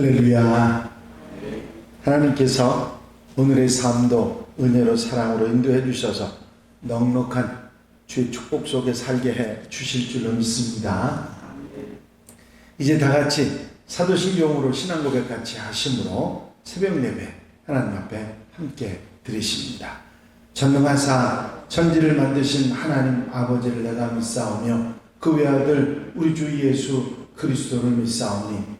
할렐루야. 하나님께서 오늘의 삶도 은혜로 사랑으로 인도해 주셔서 넉넉한 주의 축복 속에 살게 해 주실 줄로 믿습니다. 이제 다 같이 사도신경으로 신앙 고백 같이 하심으로 새벽 예배 하나님 앞에 함께 드리십니다. 전능하사 천지를 만드신 하나님 아버지를 내가 믿사오며 그 외아들 우리 주 예수 그리스도를 믿사오니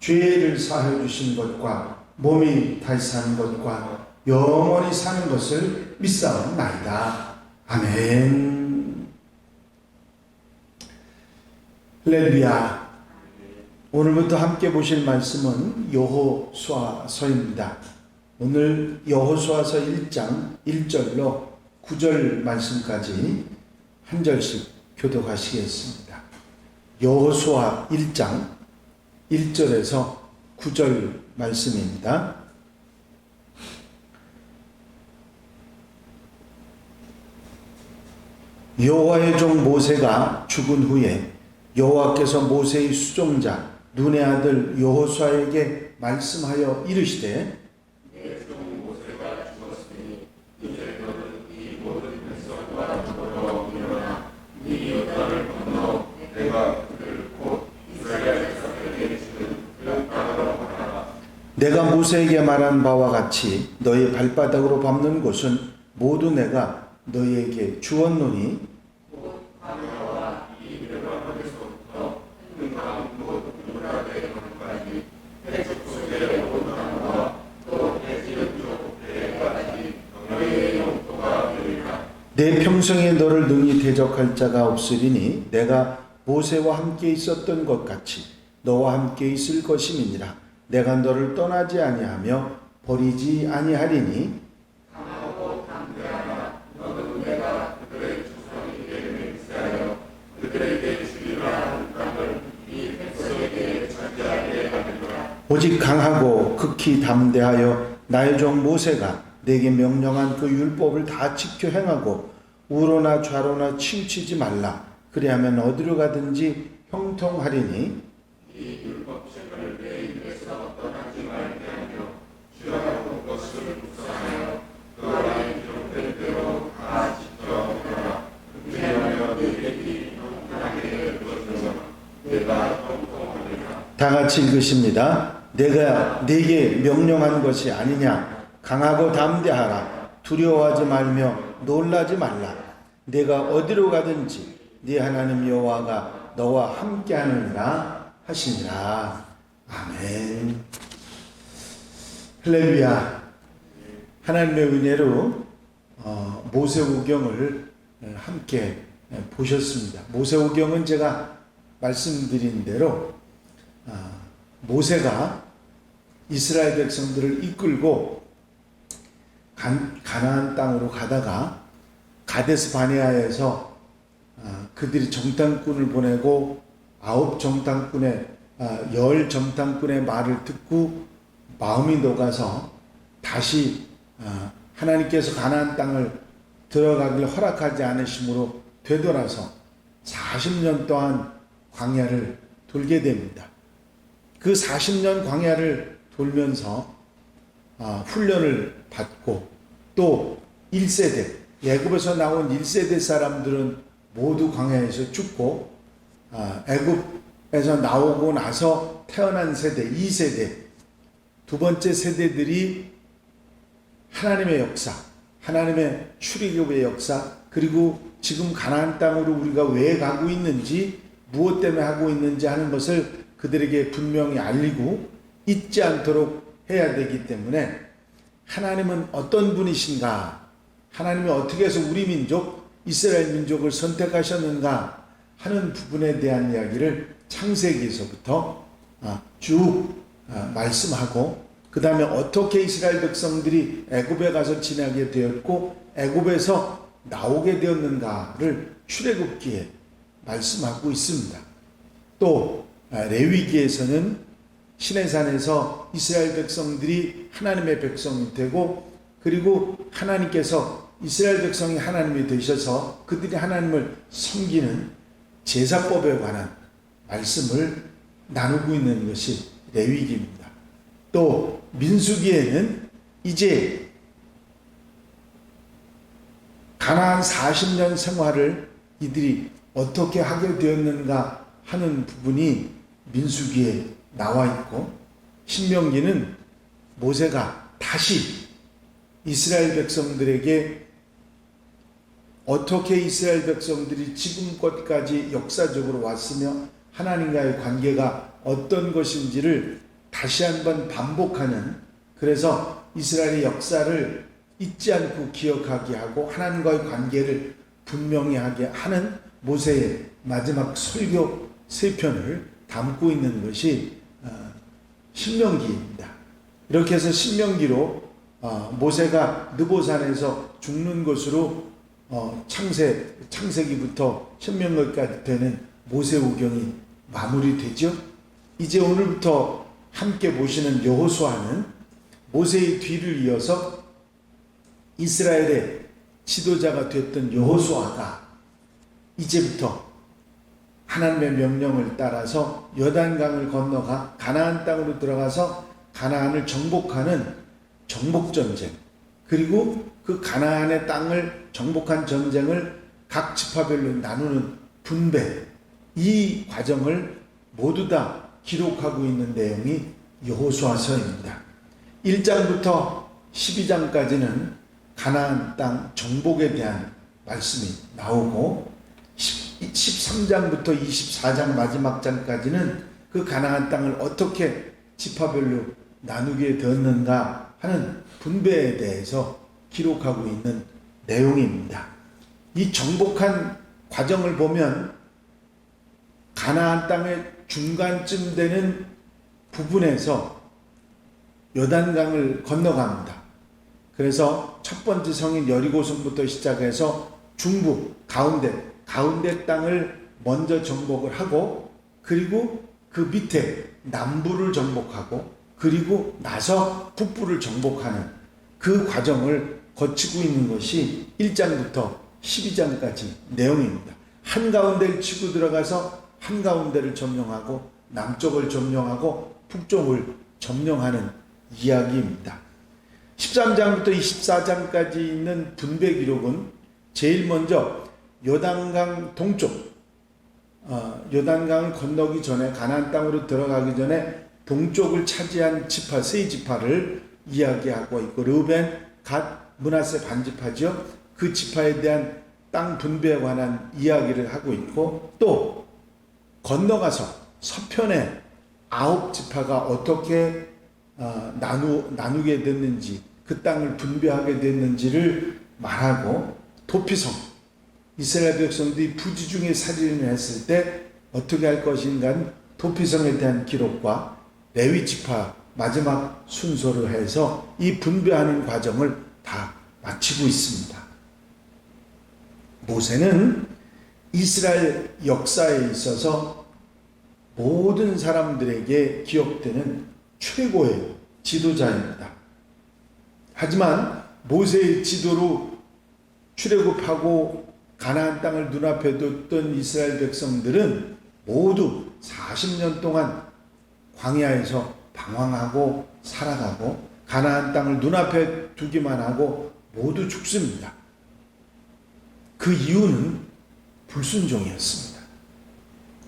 죄를 사하여 주신 것과 몸이 다시 사는 것과 영원히 사는 것을 믿사옵나이다. 아멘. 할렐루야. 오늘부터 함께 보실 말씀은 여호수아서입니다. 오늘 여호수아서 1장 1절로 9절 말씀까지 한 절씩 교독하시겠습니다. 여호수아 1장 1절에서 9절 말씀입니다. 여호와의 종 모세가 죽은 후에 여호와께서 모세의 수종자 눈의 아들 여호수아에게 말씀하여 이르시되 내가 모세에게 말한 바와 같이 너희 발바닥으로 밟는 곳은 모두 내가 너희에게 주었노니. 내 평생에 너를 능히 대적할 자가 없으리니 내가 모세와 함께 있었던 것 같이 너와 함께 있을 것임이니라 내가 너를 떠나지 아니하며 버리지 아니하리니? 오직 강하고 극히 담대하여 나의 종 모세가 내게 명령한 그 율법을 다 지켜 행하고 우로나 좌로나 치우치지 말라. 그리하면 어디로 가든지 형통하리니 다 같이 읽으십니다. 내가 네게 명령한 것이 아니냐? 강하고 담대하라. 두려워하지 말며 놀라지 말라. 내가 어디로 가든지 네 하나님 여호와가 너와 함께하느니라 하시니라. 아멘. 할렐루야. 하나님의 은혜로 어, 모세오경을 함께 보셨습니다. 모세오경은 제가 말씀드린 대로 아, 모세가 이스라엘 백성들을 이끌고 간, 가나안 땅으로 가다가 가데스 바네아에서 아, 그들이 정탐꾼을 보내고 아홉 정탐꾼의 아, 열 정탐꾼의 말을 듣고 마음이 녹아서 다시 아, 하나님께서 가나안 땅을 들어가길 허락하지 않으심으로 되돌아서 40년 동안 광야를 돌게 됩니다. 그 40년 광야를 돌면서 아, 훈련을 받고 또 1세대 애굽에서 나온 1세대 사람들은 모두 광야에서 죽고 아, 애굽에서 나오고 나서 태어난 세대 2세대 두 번째 세대들이 하나님의 역사 하나님의 출애굽의 역사 그리고 지금 가나안 땅으로 우리가 왜 가고 있는지 무엇 때문에 하고 있는지 하는 것을 그들에게 분명히 알리고 잊지 않도록 해야 되기 때문에 하나님은 어떤 분이신가? 하나님이 어떻게 해서 우리 민족, 이스라엘 민족을 선택하셨는가 하는 부분에 대한 이야기를 창세기에서부터 쭉 말씀하고 그그 다음에 어떻게 이스라엘 백성들이 애굽에 가서 지나게 되었고 애굽에서 나오게 되었는가를 출애굽기에 말씀하고 있습니다. 또 아, 레위기에서는 시내산에서 이스라엘 백성들이 하나님의 백성이 되고 그리고 하나님께서 이스라엘 백성이 하나님이 되셔서 그들이 하나님을 섬기는 제사법에 관한 말씀을 나누고 있는 것이 레위기입니다. 또 민수기에는 이제 가나안 40년 생활을 이들이 어떻게 하게 되었는가 하는 부분이 민수기에 나와 있고 신명기는 모세가 다시 이스라엘 백성들에게 어떻게 이스라엘 백성들이 지금껏까지 역사적으로 왔으며 하나님과의 관계가 어떤 것인지를 다시 한번 반복하는 그래서 이스라엘의 역사를 잊지 않고 기억하게 하고 하나님과의 관계를 분명히 하게 하는 모세의 마지막 설교 세 편을 담고 있는 것이 어, 신명기입니다. 이렇게 해서 신명기로 어, 모세가 느보산에서 죽는 것으로 어, 창세 창세기부터 신명기까지 되는 모세오경이 마무리되죠. 이제 오늘부터 함께 보시는 여호수아는 모세의 뒤를 이어서 이스라엘의 지도자가 됐던 여호수아가 이제부터 하나님의 명령을 따라서 요단강을 건너가 가나안 땅으로 들어가서 가나안을 정복하는 정복 전쟁 그리고 그 가나안의 땅을 정복한 전쟁을 각 지파별로 나누는 분배 이 과정을 모두 다 기록하고 있는 내용이 여호수아서입니다. 1장부터 12장까지는 가나안 땅 정복에 대한 말씀이 나오고 13장부터 24장 마지막 장까지는 그 가나안 땅을 어떻게 지파별로 나누게 되었는가 하는 분배에 대해서 기록하고 있는 내용입니다. 이 정복한 과정을 보면 가나안 땅의 중간쯤 되는 부분에서 요단강을 건너갑니다. 그래서 첫 번째 성인 여리고성부터 시작해서 중부 가운데 가운데 땅을 먼저 정복을 하고 그리고 그 밑에 남부를 정복하고 그리고 나서 북부를 정복하는 그 과정을 거치고 있는 것이 1장부터 12장까지 내용입니다. 한가운데를 치고 들어가서 한가운데를 점령하고 남쪽을 점령하고 북쪽을 점령하는 이야기입니다. 13장부터 24장까지 있는 분배 기록은 제일 먼저 요단강 동쪽 어, 요단강을 건너기 전에 가나안 땅으로 들어가기 전에 동쪽을 차지한 지파 세 지파를 이야기하고 있고 르벤, 갓, 문하세 반지파죠. 그 지파에 대한 땅 분배에 관한 이야기를 하고 있고 또 건너가서 서편에 아홉 지파가 어떻게 어, 나누 나누게 됐는지 그 땅을 분배하게 됐는지를 말하고 도피성 이스라엘 백성들이 부지 중에 살인을 했을 때 어떻게 할 것인가 도피성에 대한 기록과 레위 지파 마지막 순서로 해서 이 분배하는 과정을 다 마치고 있습니다. 모세는 이스라엘 역사에 있어서 모든 사람들에게 기억되는 최고의 지도자입니다. 하지만 모세의 지도로 출애굽하고 가나안 땅을 눈앞에 뒀던 이스라엘 백성들은 모두 40년 동안 광야에서 방황하고 살아가고 가나안 땅을 눈앞에 두기만 하고 모두 죽습니다. 그 이유는 불순종이었습니다.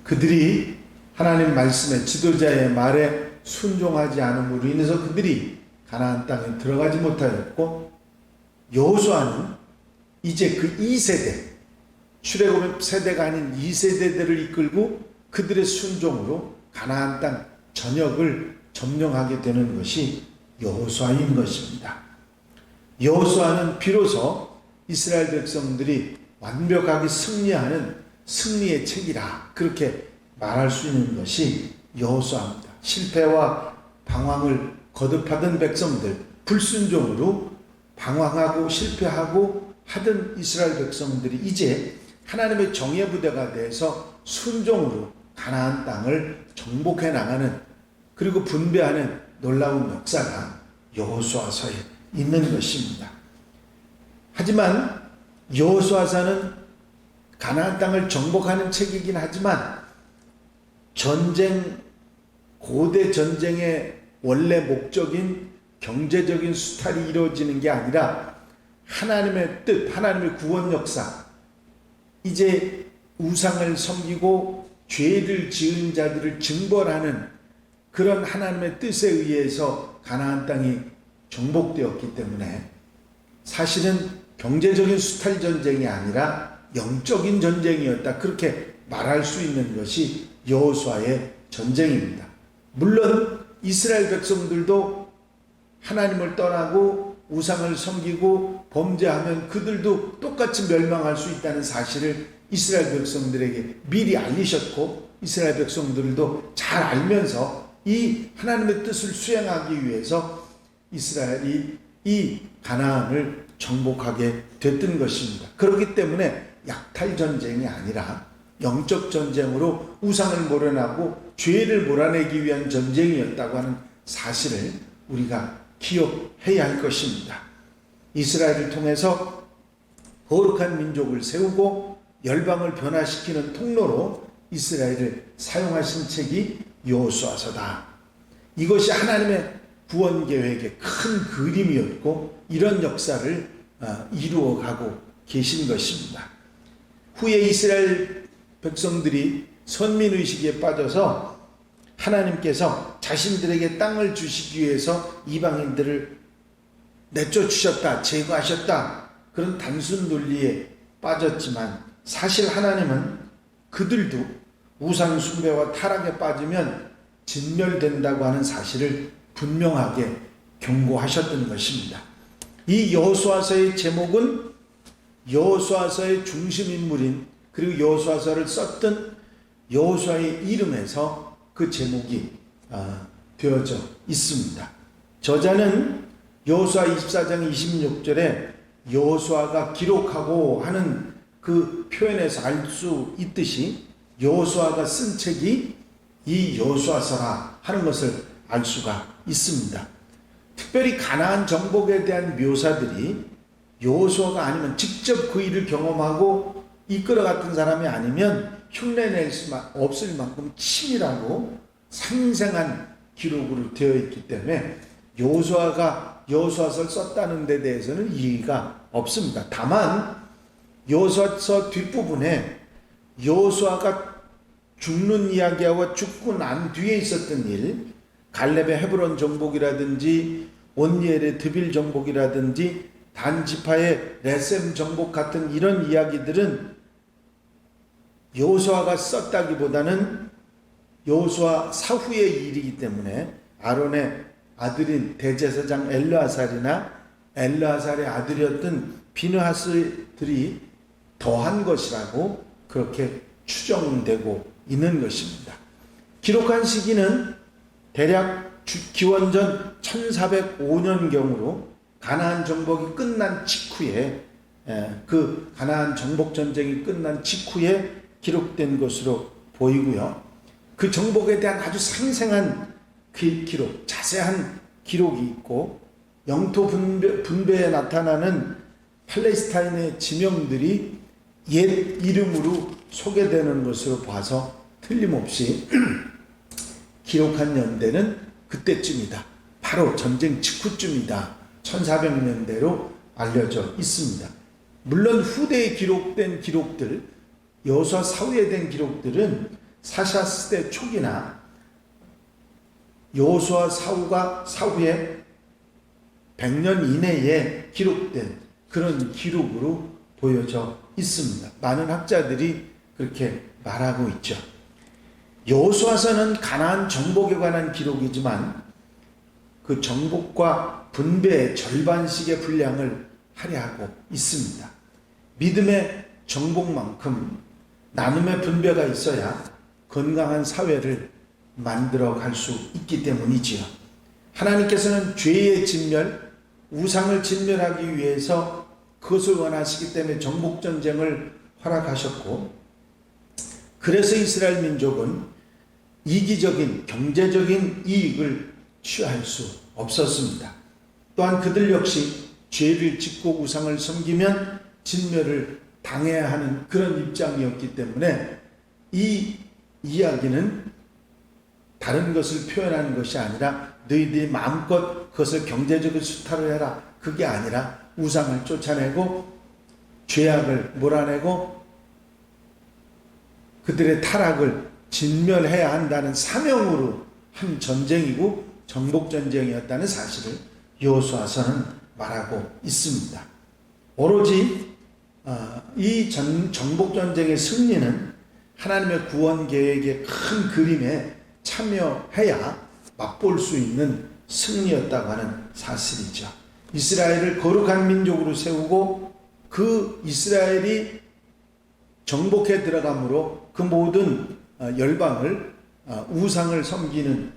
그들이 하나님 말씀에 지도자의 말에 순종하지 않음으로 인해서 그들이 가나안 땅에 들어가지 못하였고 여호수아는 이제 그 2세대 출애굽 세대가 아닌 2세대들을 이끌고 그들의 순종으로 가나안 땅 전역을 점령하게 되는 것이 여호수아인 것입니다. 여호수아는 비로소 이스라엘 백성들이 완벽하게 승리하는 승리의 책이라 그렇게 말할 수 있는 것이 여호수아입니다. 실패와 방황을 거듭하던 백성들 불순종으로 방황하고 실패하고 하던 이스라엘 백성들이 이제 하나님의 정예 부대가 돼서 순종으로 가나안 땅을 정복해 나가는 그리고 분배하는 놀라운 역사가 여호수아서에 있는 것입니다. 하지만 여호수아서는 가나안 땅을 정복하는 책이긴 하지만 전쟁 고대 전쟁의 원래 목적인 경제적인 수탈이 이루어지는 게 아니라 하나님의 뜻, 하나님의 구원 역사. 이제 우상을 섬기고 죄를 지은 자들을 징벌하는 그런 하나님의 뜻에 의해서 가나안 땅이 정복되었기 때문에 사실은 경제적인 수탈 전쟁이 아니라 영적인 전쟁이었다. 그렇게 말할 수 있는 것이 여호수아의 전쟁입니다. 물론 이스라엘 백성들도 하나님을 떠나고 우상을 섬기고 범죄하면 그들도 똑같이 멸망할 수 있다는 사실을 이스라엘 백성들에게 미리 알리셨고 이스라엘 백성들도 잘 알면서 이 하나님의 뜻을 수행하기 위해서 이스라엘이 이 가나안을 정복하게 됐던 것입니다. 그렇기 때문에 약탈 전쟁이 아니라 영적 전쟁으로 우상을 몰아내고 죄를 몰아내기 위한 전쟁이었다고 하는 사실을 우리가 기억해야 할 것입니다. 이스라엘을 통해서 거룩한 민족을 세우고 열방을 변화시키는 통로로 이스라엘을 사용하신 책이 여호수아서다. 이것이 하나님의 구원 계획의 큰 그림이었고 이런 역사를 어, 이루어가고 계신 것입니다. 후에 이스라엘 백성들이 선민 의식에 빠져서 하나님께서 자신들에게 땅을 주시기 위해서 이방인들을 내쫓으셨다, 제거하셨다. 그런 단순 논리에 빠졌지만 사실 하나님은 그들도 우상 숭배와 타락에 빠지면 진멸된다고 하는 사실을 분명하게 경고하셨던 것입니다. 이 여호수아서의 제목은 여호수아서의 중심 인물인 그리고 여호수아서를 썼던 여호수아의 이름에서 그 제목이 아, 되어져 있습니다. 저자는 여호수아 24장 26절에 여호수아가 기록하고 하는 그 표현에서 알 수 있듯이 여호수아가 쓴 책이 이 여호수아서라 하는 것을 알 수가 있습니다. 특별히 가나안 정복에 대한 묘사들이 여호수아가 아니면 직접 그 일을 경험하고 이끌어갔던 사람이 아니면 흉내낼 수 없을 만큼 치밀하고 생생한 기록으로 되어 있기 때문에 여호수아가 여호수아서를 썼다는 데 대해서는 이의가 없습니다. 다만 여호수아서 뒷부분에 여호수아가 죽는 이야기하고 죽고 난 뒤에 있었던 일, 갈렙의 헤브론 정복이라든지 온니엘의 드빌 정복이라든지 단지파의 레셈 정복 같은 이런 이야기들은 여호수아가 썼다기보다는 여호수아 사후의 일이기 때문에 아론의 아들인 대제사장 엘르아살이나 엘르아살의 아들이었던 비느하스들이 더한 것이라고 그렇게 추정되고 있는 것입니다. 기록한 시기는 대략 기원전 1405년경으로 가나안 정복이 끝난 직후에 그 가나안 정복 전쟁이 끝난 직후에 기록된 것으로 보이고요. 그 정복에 대한 아주 생생한 그 기록, 자세한 기록이 있고 영토 분배, 분배에 나타나는 팔레스타인의 지명들이 옛 이름으로 소개되는 것으로 봐서 틀림없이 기록한 연대는 그때쯤이다. 바로 전쟁 직후쯤이다. 1400년대로 알려져 있습니다. 물론 후대에 기록된 기록들, 여호수아 사후에 된 기록들은 사샤 시대 초기나 여호수아 사후가 사후에 100년 이내에 기록된 그런 기록으로 보여져 있습니다. 많은 학자들이 그렇게 말하고 있죠. 여호수아서는 가나안 정복에 관한 기록이지만 그 정복과 분배의 절반씩의 분량을 할애하고 있습니다. 믿음의 정복만큼 나눔의 분배가 있어야 건강한 사회를 만들어 갈 수 있기 때문이지요. 하나님께서는 죄의 진멸, 우상을 진멸하기 위해서 그것을 원하시기 때문에 정복 전쟁을 허락하셨고 그래서 이스라엘 민족은 이기적인 경제적인 이익을 취할 수 없었습니다. 또한 그들 역시 죄를 짓고 우상을 섬기면 진멸을 당해야 하는 그런 입장이었기 때문에 이 이야기는 다른 것을 표현하는 것이 아니라 너희들이 마음껏 그것을 경제적인 수탈을 해라. 그게 아니라 우상을 쫓아내고 죄악을 몰아내고 그들의 타락을 진멸해야 한다는 사명으로 한 전쟁이고 정복 전쟁이었다는 사실을 여호수아서는 말하고 있습니다. 오로지 어, 이 전, 정복 전쟁의 승리는 하나님의 구원 계획의 큰 그림에 참여해야 맛볼 수 있는 승리였다고 하는 사실이죠. 이스라엘을 거룩한 민족으로 세우고 그 이스라엘이 정복해 들어감으로 그 모든 어, 열방을 어, 우상을 섬기는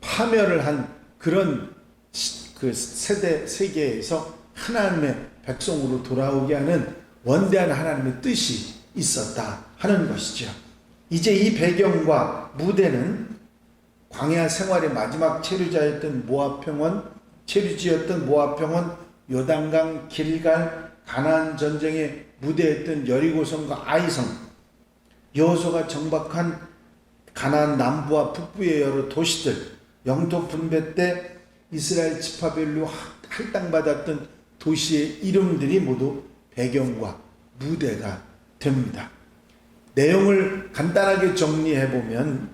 파멸을 한 그런 그 세대 세계에서 하나님의 백성으로 돌아오게 하는 원대한 하나님의 뜻이 있었다 하는 것이죠. 이제 이 배경과 무대는 광야 생활의 마지막 체류자였던 모압 평원, 체류지였던 모압 평원, 요단강 길갈 가나안 전쟁의 무대였던 여리고성과 아이성, 여호수가 정박한 가나안 남부와 북부의 여러 도시들, 영토 분배 때 이스라엘 지파별로 할당받았던 도시의 이름들이 모두 배경과 무대가 됩니다. 내용을 간단하게 정리해 보면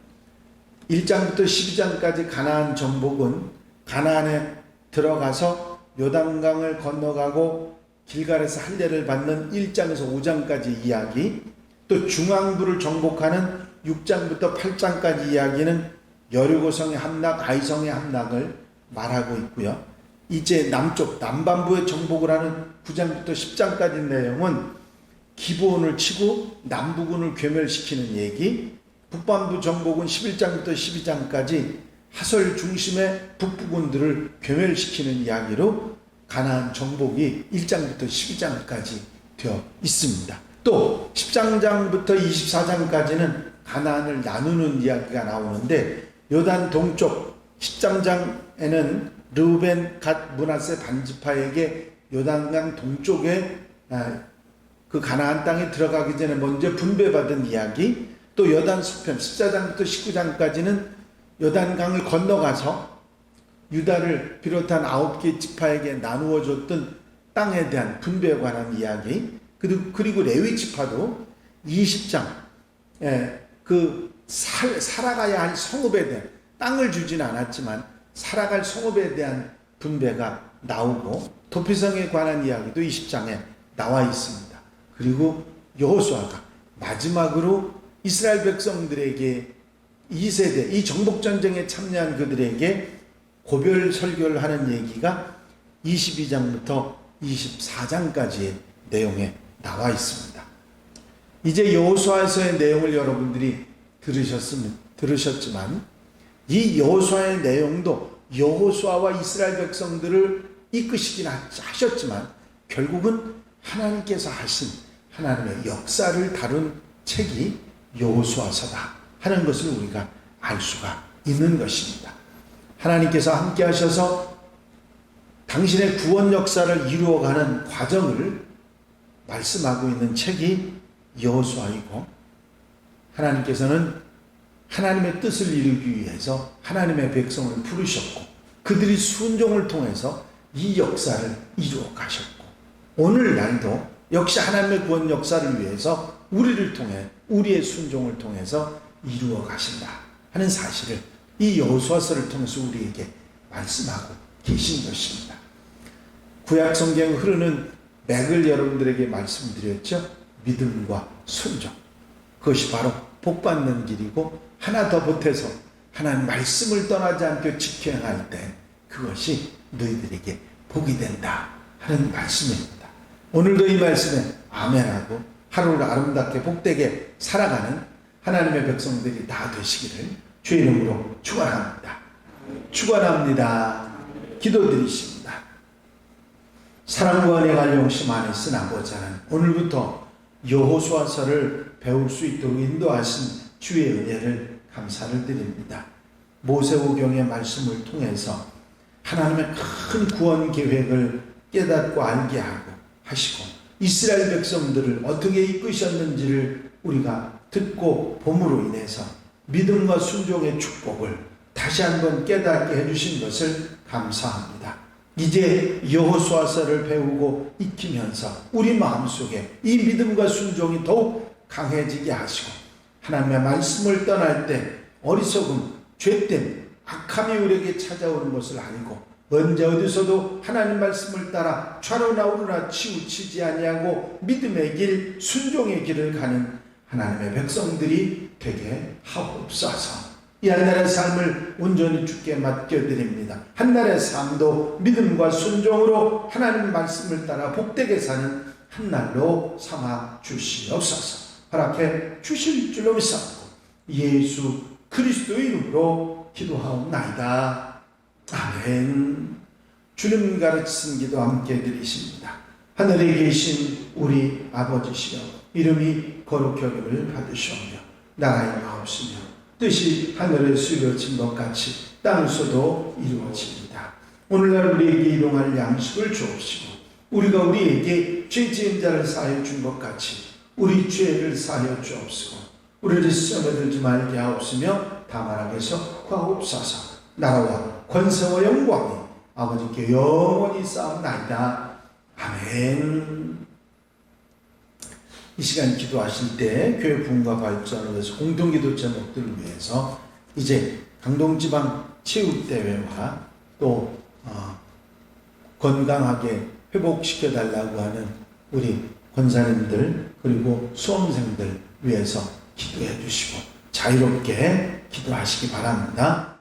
1장부터 12장까지 가나안 정복은 가나안에 들어가서 요단강을 건너가고 길갈에서 할례를 받는 1장에서 5장까지 이야기, 또 중앙부를 정복하는 6장부터 8장까지 이야기는 여리고성의 함락, 아이성의 함락을 말하고 있고요. 이제 남쪽 남반부의 정복을 하는 9장부터 10장까지 내용은 기본을 치고 남부군을 괴멸시키는 얘기, 북반부 정복은 11장부터 12장까지 하설 중심의 북부군들을 괴멸시키는 이야기로 가나안 정복이 1장부터 12장까지 되어 있습니다. 또 10장부터 24장까지는 가나안을 나누는 이야기가 나오는데 요단 동쪽 10장장에는 르우벤 갓 문하세 반지파에게 요단강 동쪽에 아, 그 가나안 땅에 들어가기 전에 먼저 분배받은 이야기 또 여단 서편 14장부터 19장까지는 여단강을 건너가서 유다를 비롯한 아홉 개 지파에게 나누어 줬던 땅에 대한 분배에 관한 이야기 그리고 그리고 레위 지파도 20장 예, 그 살, 살아가야 할 성읍에 대한 땅을 주진 않았지만 살아갈 성읍에 대한 분배가 나오고 도피성에 관한 이야기도 20장에 나와 있습니다. 그리고 여호수아가 마지막으로 이스라엘 백성들에게 이 세대, 이 정복 전쟁에 참여한 그들에게 고별 설교를 하는 얘기가 22장부터 24장까지의 내용에 나와 있습니다. 이제 여호수아에서의 내용을 여러분들이 들으셨으면 들으셨지만 이 여호수아의 내용도 여호수아와 이스라엘 백성들을 이끄시긴 하셨지만 결국은 하나님께서 하신 하나님의 역사를 다룬 책이 여호수아서다 하는 것을 우리가 알 수가 있는 것입니다. 하나님께서 함께 하셔서 당신의 구원 역사를 이루어가는 과정을 말씀하고 있는 책이 여호수아이고 하나님께서는 하나님의 뜻을 이루기 위해서 하나님의 백성을 부르셨고 그들이 순종을 통해서 이 역사를 이루어 가셨고 오늘날도 역시 하나님의 구원 역사를 위해서 우리를 통해 우리의 순종을 통해서 이루어 가신다 하는 사실을 이 여호수아서를 통해서 우리에게 말씀하고 계신 것입니다. 구약 성경 흐르는 맥을 여러분들에게 말씀드렸죠. 믿음과 순종. 그것이 바로 복 받는 길이고 하나 더 보태서 하나님 말씀을 떠나지 않고 지켜 행할 때 그것이 너희들에게 복이 된다 하는 말씀입니다. 오늘도 이 말씀에 아멘하고 하루를 아름답게 복되게 살아가는 하나님의 백성들이 다 되시기를 주의 이름으로 축원합니다. 축원합니다. 기도드리십니다. 사랑과 은혜가 용심 안에 쓴 아버지는 오늘부터 여호수아서를 배울 수 있도록 인도하신 주의 은혜를 감사를 드립니다. 모세오경의 말씀을 통해서 하나님의 큰 구원 계획을 깨닫고 알게 하고 하시고 이스라엘 백성들을 어떻게 이끄셨는지를 우리가 듣고 봄으로 인해서 믿음과 순종의 축복을 다시 한번 깨닫게 해주신 것을 감사합니다. 이제 여호수아서를 배우고 익히면서 우리 마음속에 이 믿음과 순종이 더욱 강해지게 하시고 하나님의 말씀을 떠날 때 어리석음, 죄됨, 악함이 우리에게 찾아오는 것을 알고 언제 어디서도 하나님 말씀을 따라 좌로나 우로나 치우치지 아니하고 믿음의 길, 순종의 길을 가는 하나님의 백성들이 되게 하옵소서. 이 한날의 삶을 온전히 주께 맡겨드립니다. 한날의 삶도 믿음과 순종으로 하나님 말씀을 따라 복되게 사는 한날로 삼아 주시옵소서. 허락해 주실 줄로 믿사옵고 예수 그리스도의 이름으로 기도하옵나이다. 아멘. 주님 가르치신 기도 함께 드리십니다. 하늘에 계신 우리 아버지시여 이름이 거룩히 여김을 받으시오며 나라의 마옵시며 뜻이 하늘에서 이루어진 것 같이 땅에서도 이루어집니다. 오늘날 우리에게 일용할 양식을 주옵시고 우리가 우리에게 죄 지은 자를 사하여 준 것 같이 우리 죄를 사하여 주옵시고 우리를 시험에 들지 말게 하옵시며 다만 악에서 구하옵소서 나라와 권세와 영광이 아버지께 영원히 쌓옵나이다. 아멘. 이 시간 기도하실 때 교회 부흥과 발전을 위해서 공동기도 제목들을 위해서 이제 강동지방 체육대회와 또 어, 건강하게 회복시켜 달라고 하는 우리 권사님들 그리고 수험생들 위해서 기도해 주시고 자유롭게 기도하시기 바랍니다.